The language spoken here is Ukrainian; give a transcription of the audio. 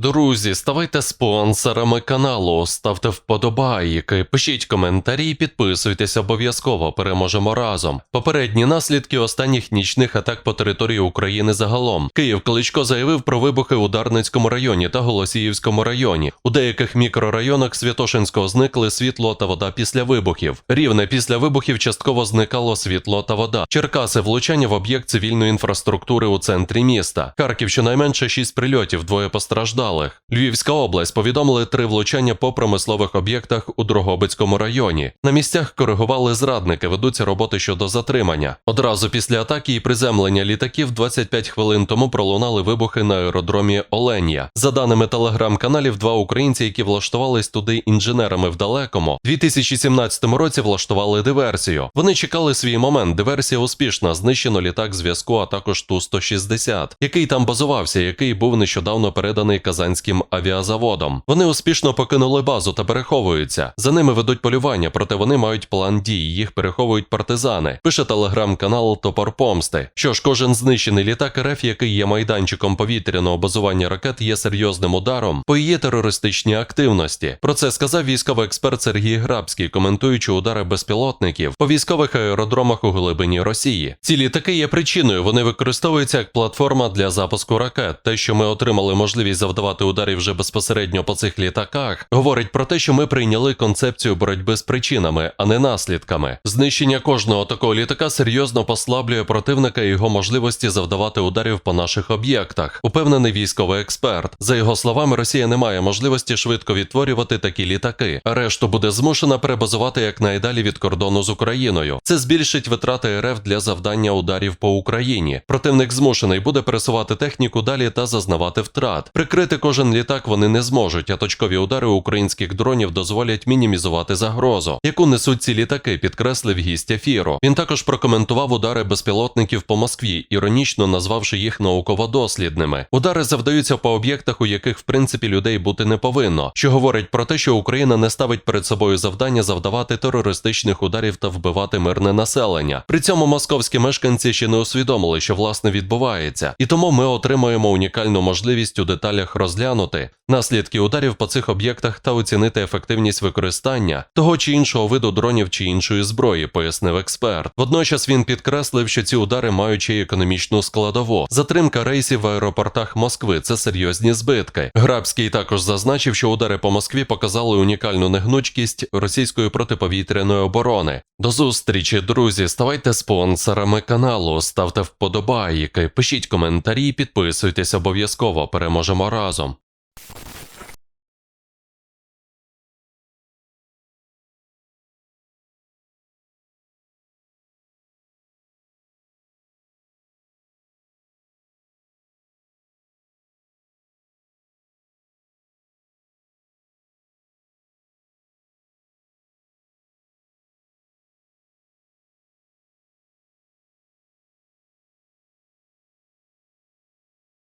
Друзі, ставайте спонсорами каналу, ставте вподобайки, пишіть коментарі, підписуйтесь обов'язково, переможемо разом. Попередні наслідки останніх нічних атак по території України загалом. Київ Кличко заявив про вибухи у Дарницькому районі та Голосіївському районі. У деяких мікрорайонах Святошинського зникли світло та вода після вибухів. Рівне після вибухів частково зникало світло та вода. Черкаси влучання в об'єкт цивільної інфраструктури у центрі міста. Харків щонайменше 6 прильотів, двоє постраждалих. Львівська область повідомили три влучання по промислових об'єктах у Дрогобицькому районі. На місцях коригували зрадники, ведуться роботи щодо затримання. Одразу після атаки і приземлення літаків 25 хвилин тому пролунали вибухи на аеродромі Оленя. За даними телеграм-каналів, два українці, які влаштувались туди інженерами в далекому, 2017 році влаштували диверсію. Вони чекали свій момент. Диверсія успішна. Знищено літак зв'язку, а також Ту-160, який там базувався, який був нещодавно переданий казанським авіазаводом. Вони успішно покинули базу та переховуються. За ними ведуть полювання, проте вони мають план дій. Їх переховують партизани. Пише телеграм-канал Топор Помсти. Що ж, кожен знищений літак РФ, який є майданчиком повітряного базування ракет, є серйозним ударом по її терористичній активності. Про це сказав військовий експерт Сергій Грабський, коментуючи удари безпілотників по військових аеродромах у глибині Росії. Ці літаки є причиною. Вони використовуються як платформа для запуску ракет. Те, що ми отримали можливість завдавати ударів вже безпосередньо по цих літаках, говорить про те, що ми прийняли концепцію боротьби з причинами, а не наслідками. Знищення кожного такого літака серйозно послаблює противника і його можливості завдавати ударів по наших об'єктах. Упевнений військовий експерт. За його словами, Росія не має можливості швидко відтворювати такі літаки. Решту буде змушена перебазувати якнайдалі від кордону з Україною. Це збільшить витрати РФ для завдання ударів по Україні. Противник змушений буде пересувати техніку далі та зазнавати втрат. Прикрити кожен літак вони не зможуть, а точкові удари українських дронів дозволять мінімізувати загрозу, яку несуть ці літаки, підкреслив гість ефіру. Він також прокоментував удари безпілотників по Москві, іронічно назвавши їх науково-дослідними. Удари завдаються по об'єктах, у яких в принципі людей бути не повинно, що говорить про те, що Україна не ставить перед собою завдання завдавати терористичних ударів та вбивати мирне населення. При цьому московські мешканці ще не усвідомили, що власне відбувається, і тому ми отримуємо унікальну можливість у деталях розглянути наслідки ударів по цих об'єктах та оцінити ефективність використання того чи іншого виду дронів чи іншої зброї, пояснив експерт. Водночас він підкреслив, що ці удари мають ще й економічну складову. Затримка рейсів в аеропортах Москви це серйозні збитки. Грабський також зазначив, що удари по Москві показали унікальну негнучкість російської протиповітряної оборони. До зустрічі, друзі. Ставайте спонсорами каналу, ставте вподобайки, пишіть коментарі, підписуйтесь обов'язково. Переможемо разом. разом.